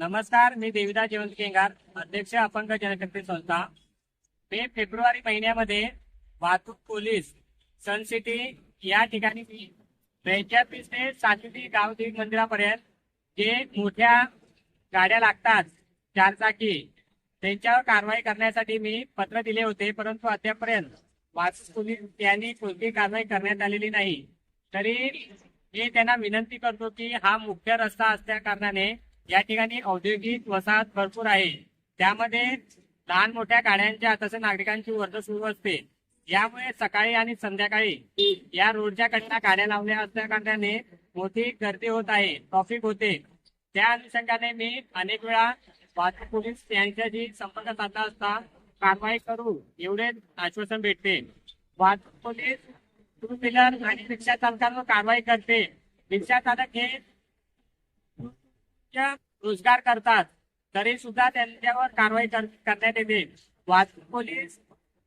नमस्कार मी देविदा जयवंत केंगार अध्यक्ष अपंग जनशक्ती संस्था. मे फेब्रुवारी महिन्यामध्ये वाहतूक पोलीस सन सिटी या ठिकाणी मी बेचाळीस ते सातवी गावदेवी मंदिरापर्यंत जे मोठ्या गाड्या लागतात चारचाकी त्यांच्यावर कारवाई करण्यासाठी मी पत्र दिले होते परंतु अद्यापर्यंत वाहतूक पोलीस यांनी कोणती कारवाई करण्यात आलेली नाही. तरी मी त्यांना विनंती करतो की हा मुख्य रस्ता असल्या कारणाने या ठिकाणी औद्योगिक वसाहत भरपूर आहे. त्यामध्ये लहान मोठ्या गाड्यांच्या तसेच नागरिकांची वर्ग सुरू असते. यामुळे सकाळी आणि संध्याकाळी या रोडच्या कडेला गाड्या लावल्या असल्या कारणाने मोठी गर्दी होत आहे ट्रॉफिक होते. त्या अनुषंगाने मी अनेक वेळा वाहतूक पोलीस यांच्याशी संपर्क साधला असता कारवाई करू एवढे आश्वासन भेटते. वाहतूक पोलीस टू व्हीलर आणि रिक्षा चालकांवर कारवाई करते. रिक्षा चालक हे रोजगार करतात तरी सुद्धा त्यांच्यावर कारवाई करण्यात येते. वाहतूक पोलीस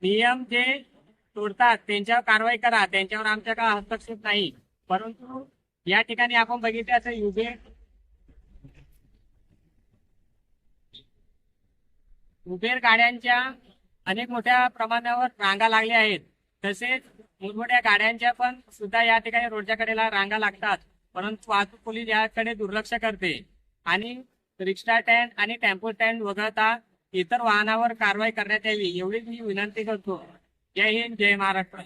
नियम जे तोडतात त्यांच्यावर कारवाई करा. त्यांच्यावर आमच्या का हस्तक्षेप नाही. परंतु या ठिकाणी आपण बघितले असं युबे उबेर गाड्यांच्या अनेक मोठ्या प्रमाणावर रांगा लागल्या आहेत. तसेच मोठमोठ्या गाड्यांच्या पण सुद्धा या ठिकाणी रोडच्या कडेला रांगा लागतात. परंतु वाहतूक पोलीस याकडे दुर्लक्ष करते. आणि रिक्षा स्टँड आणि टेम्पो स्टँड वगळता इतर वाहनावर कारवाई करण्यात यावी एवढीच मी विनंती करतो. जय हिंद जय महाराष्ट्र.